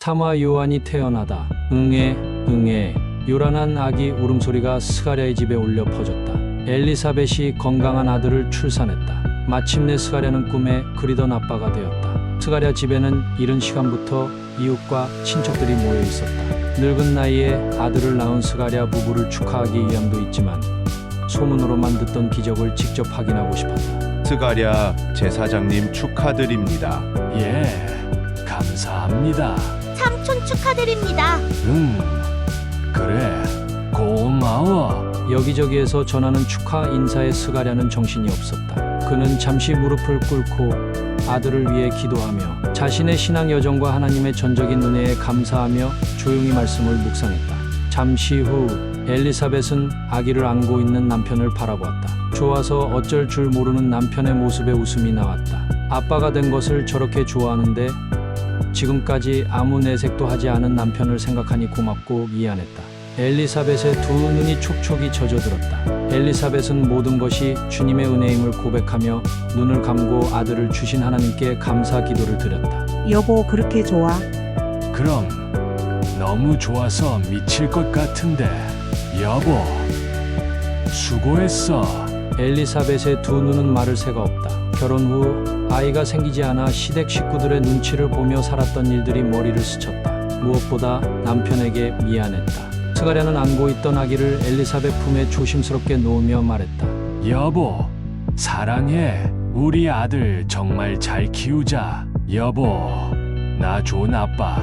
타마 요한이 태어나다. 응애, 응애. 요란한 아기 울음소리가 스가랴의 집에 울려 퍼졌다. 엘리사벳이 건강한 아들을 출산했다. 마침내 스가랴는 꿈에 그리던 아빠가 되었다. 스가랴 집에는 이른 시간부터 이웃과 친척들이 모여 있었다. 늙은 나이에 아들을 낳은 스가랴 부부를 축하하기 위함도 있지만 소문으로만 듣던 기적을 직접 확인하고 싶었다. 스가랴 제사장님 축하드립니다. 예, 감사합니다. 삼촌 축하드립니다. 응, 그래, 고마워. 여기저기에서 전하는 축하 인사에 스가랴는 정신이 없었다. 그는 잠시 무릎을 꿇고 아들을 위해 기도하며 자신의 신앙 여정과 하나님의 전적인 은혜에 감사하며 조용히 말씀을 묵상했다. 잠시 후 엘리사벳은 아기를 안고 있는 남편을 바라보았다. 좋아서 어쩔 줄 모르는 남편의 모습에 웃음이 나왔다. 아빠가 된 것을 저렇게 좋아하는데 지금까지 아무 내색도 하지 않은 남편을 생각하니 고맙고 미안했다. 엘리사벳의 두 눈이 촉촉이 젖어들었다. 엘리사벳은 모든 것이 주님의 은혜임을 고백하며 눈을 감고 아들을 주신 하나님께 감사 기도를 드렸다. 여보 그렇게 좋아? 그럼 너무 좋아서 미칠 것 같은데, 여보, 수고했어. 엘리사벳의 두 눈은 마를 새가 없다. 결혼 후 아이가 생기지 않아 시댁 식구들의 눈치를 보며 살았던 일들이 머리를 스쳤다. 무엇보다 남편에게 미안했다. 스가랴는 안고 있던 아기를 엘리사벳 품에 조심스럽게 놓으며 말했다. 여보, 사랑해. 우리 아들 정말 잘 키우자. 여보, 나 좋은 아빠,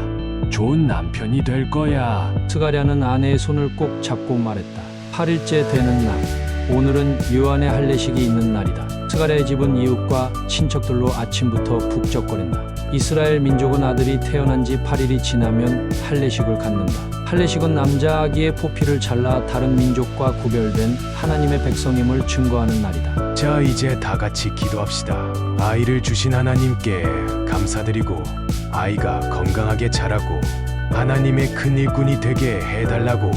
좋은 남편이 될 거야. 스가랴는 아내의 손을 꼭 잡고 말했다. 8일째 되는 날. 오늘은 요한의 할례식이 있는 날이다. 스가랴의 집은 이웃과 친척들로 아침부터 북적거린다. 이스라엘 민족은 아들이 태어난 지 8일이 지나면 할례식을 갖는다. 할례식은 남자 아기의 포피를 잘라 다른 민족과 구별된 하나님의 백성임을 증거하는 날이다. 자 이제 다 같이 기도합시다. 아이를 주신 하나님께 감사드리고 아이가 건강하게 자라고 하나님의 큰 일꾼이 되게 해달라고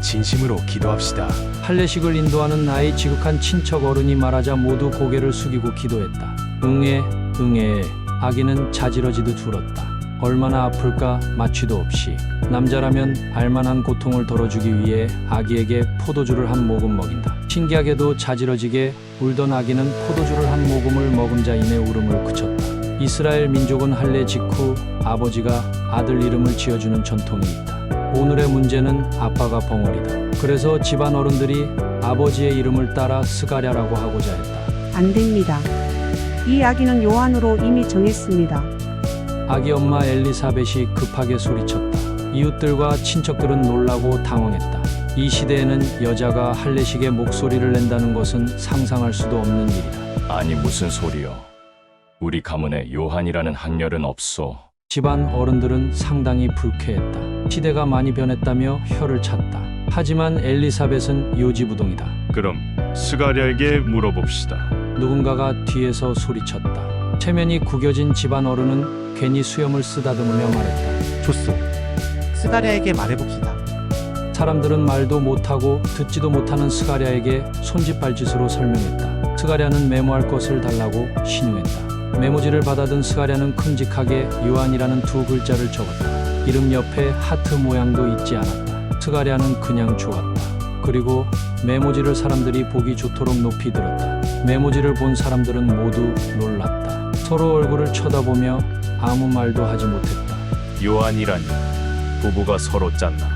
진심으로 기도합시다. 할례식을 인도하는 나이 지극한 친척 어른이 말하자 모두 고개를 숙이고 기도했다. 응애, 응애. 아기는 자지러지듯 울었다. 얼마나 아플까 마취도 없이. 남자라면 알만한 고통을 덜어주기 위해 아기에게 포도주를 한 모금 먹인다. 신기하게도 자지러지게 울던 아기는 포도주를 한 모금을 머금자인의 울음을 그쳤다. 이스라엘 민족은 할례 직후 아버지가 아들 이름을 지어주는 전통이 있다. 오늘의 문제는 아빠가 벙어리다. 그래서 집안 어른들이 아버지의 이름을 따라 스가랴라고 하고자 했다. 안 됩니다. 이 아기는 요한으로 이미 정했습니다. 아기 엄마 엘리사벳이 급하게 소리쳤다. 이웃들과 친척들은 놀라고 당황했다. 이 시대에는 여자가 할례식에 목소리를 낸다는 것은 상상할 수도 없는 일이다. 아니 무슨 소리요? 우리 가문에 요한이라는 학렬은 없소. 집안 어른들은 상당히 불쾌했다. 시대가 많이 변했다며 혀를 찼다. 하지만 엘리사벳은 요지부동이다. 그럼 스가랴에게 물어봅시다. 누군가가 뒤에서 소리쳤다. 체면이 구겨진 집안 어른은 괜히 수염을 쓰다듬으며 말했다. 좋소. 스가랴에게 말해봅시다. 사람들은 말도 못하고 듣지도 못하는 스가랴에게 손짓발짓으로 설명했다. 스가랴는 메모할 것을 달라고 신용했다. 메모지를 받아든 스가랴는 큼직하게 요한이라는 두 글자를 적었다. 이름 옆에 하트 모양도 잊지 않았다. 스가랴는 그냥 좋았다. 그리고 메모지를 사람들이 보기 좋도록 높이 들었다. 메모지를 본 사람들은 모두 놀랐다. 서로 얼굴을 쳐다보며 아무 말도 하지 못했다. 요한이라니 부부가 서로 짰나?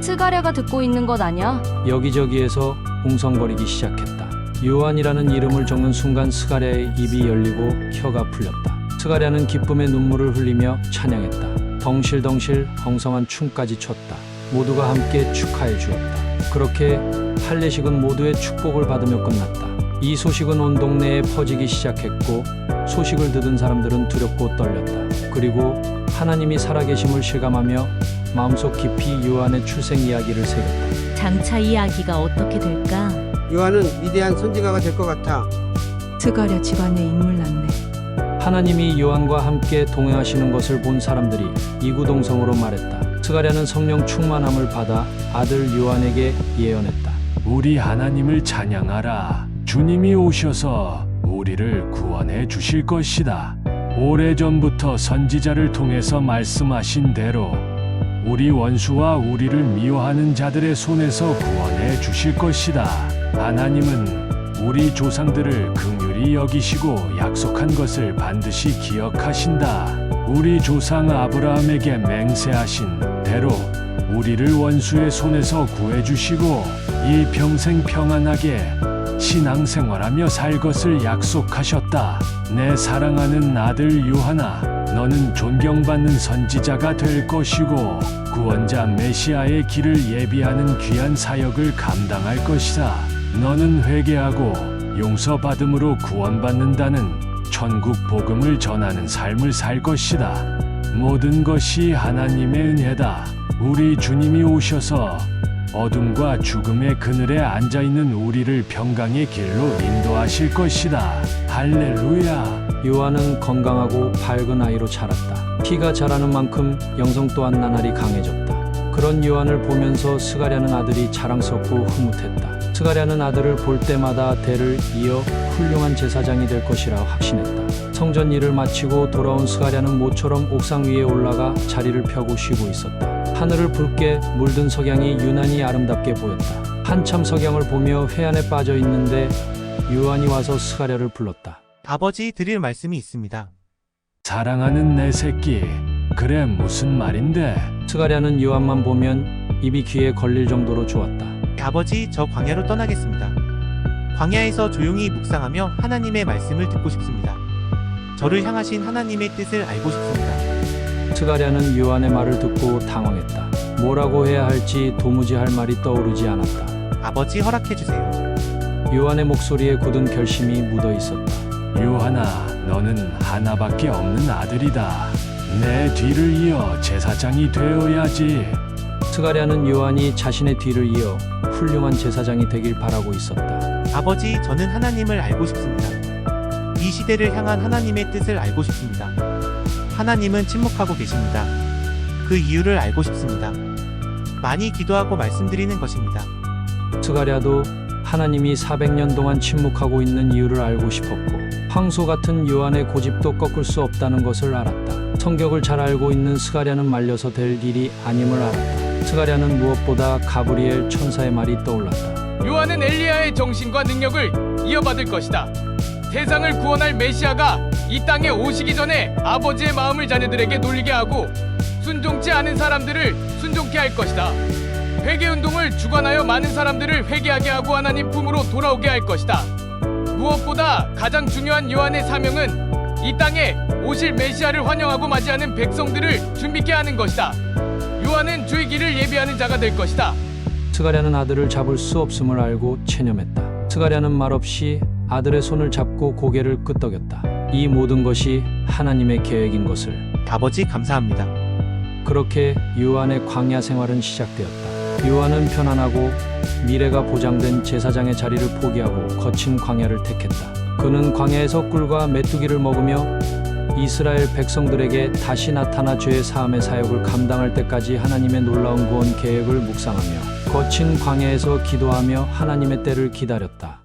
스가랴가 듣고 있는 것 아냐? 여기저기에서 웅성거리기 시작했다. 요한이라는 이름을 적는 순간 스가랴의 입이 열리고 혀가 풀렸다. 스가랴는 기쁨의 눈물을 흘리며 찬양했다. 덩실덩실 엉성한 춤까지 췄다. 모두가 함께 축하해 주었다. 그렇게 할례식은 모두의 축복을 받으며 끝났다. 이 소식은 온 동네에 퍼지기 시작했고 소식을 듣은 사람들은 두렵고 떨렸다. 그리고 하나님이 살아계심을 실감하며 마음속 깊이 요한의 출생 이야기를 새겼다. 장차 이 아기가 어떻게 될까? 요한은 위대한 선지자가 될 것 같아. 스가랴 집안에 인물 났네. 하나님이 요한과 함께 동행하시는 것을 본 사람들이 이구동성으로 말했다. 스가랴는 성령 충만함을 받아 아들 요한에게 예언했다. 우리 하나님을 찬양하라. 주님이 오셔서 우리를 구원해 주실 것이다. 오래전부터 선지자를 통해서 말씀하신 대로 우리 원수와 우리를 미워하는 자들의 손에서 구원해 주실 것이다. 하나님은 우리 조상들을 긍 휼히 여기시고 약속한 것을 반드시 기억하신다. 우리 조상 아브라함에게 맹세하신 대로 우리를 원수의 손에서 구해 주시고 이 평생 평안하게 신앙생활하며 살 것을 약속하셨다. 내 사랑하는 아들 요하나, 너는 존경받는 선지자가 될 것이고 구원자 메시아의 길을 예비하는 귀한 사역을 감당할 것이다. 너는 회개하고 용서받음으로 구원받는다는 천국 복음을 전하는 삶을 살 것이다. 모든 것이 하나님의 은혜다. 우리 주님이 오셔서 어둠과 죽음의 그늘에 앉아 있는 우리를 평강의 길로 인도하실 것이다. 할렐루야. 요한은 건강하고 밝은 아이로 자랐다. 키가 자라는 만큼 영성 또한 나날이 강해졌다. 그런 요한을 보면서 스가랴는 아들이 자랑스럽고 흐뭇했다. 스가랴는 아들을 볼 때마다 대를 이어 훌륭한 제사장이 될 것이라 확신했다. 성전 일을 마치고 돌아온 스가랴는 모처럼 옥상 위에 올라가 자리를 펴고 쉬고 있었다. 하늘을 붉게 물든 석양이 유난히 아름답게 보였다. 한참 석양을 보며 회한에 빠져 있는데 요한이 와서 스가랴를 불렀다. 아버지 드릴 말씀이 있습니다. 사랑하는 내 새끼. 그래 무슨 말인데? 스가랴는 요한만 보면 입이 귀에 걸릴 정도로 좋았다. 아버지 저 광야로 떠나겠습니다. 광야에서 조용히 묵상하며 하나님의 말씀을 듣고 싶습니다. 저를 향하신 하나님의 뜻을 알고 싶습니다. 스가랴는 요한의 말을 듣고 당황했다. 뭐라고 해야 할지 도무지 할 말이 떠오르지 않았다. 아버지 허락해 주세요. 요한의 목소리에 굳은 결심이 묻어 있었다. 요하나, 너는 하나밖에 없는 아들이다. 내 뒤를 이어 제사장이 되어야지. 스가랴는 요한이 자신의 뒤를 이어 훌륭한 제사장이 되길 바라고 있었다. 아버지 저는 하나님을 알고 싶습니다. 이 시대를 향한 하나님의 뜻을 알고 싶습니다. 하나님은 침묵하고 계십니다. 그 이유를 알고 싶습니다. 많이 기도하고 말씀드리는 것입니다. 스가랴도 하나님이 400년 동안 침묵하고 있는 이유를 알고 싶었고 황소 같은 요한의 고집도 꺾을 수 없다는 것을 알았다. 성격을 잘 알고 있는 스가랴는 말려서 될 일이 아님을 알았다. 스가랴는 무엇보다 가브리엘 천사의 말이 떠올랐다. 요한은 엘리야의 정신과 능력을 이어받을 것이다. 세상을 구원할 메시아가 이 땅에 오시기 전에 아버지의 마음을 자녀들에게 놀리게 하고 순종치 않은 사람들을 순종케 할 것이다. 회개 운동을 주관하여 많은 사람들을 회개하게 하고 하나님 품으로 돌아오게 할 것이다. 무엇보다 가장 중요한 요한의 사명은 이 땅에 오실 메시아를 환영하고 맞이하는 백성들을 준비케 하는 것이다. 요한은 주의 길을 예비하는 자가 될 것이다. 스가랴는 아들을 잡을 수 없음을 알고 체념했다. 스가랴는 말없이 아들의 손을 잡고 고개를 끄덕였다. 이 모든 것이 하나님의 계획인 것을. 아버지 감사합니다. 그렇게 요한의 광야 생활은 시작되었다. 요한은 편안하고 미래가 보장된 제사장의 자리를 포기하고 거친 광야를 택했다. 그는 광야에서 꿀과 메뚜기를 먹으며 이스라엘 백성들에게 다시 나타나 죄의 사함의 사역을 감당할 때까지 하나님의 놀라운 구원 계획을 묵상하며 거친 광야에서 기도하며 하나님의 때를 기다렸다.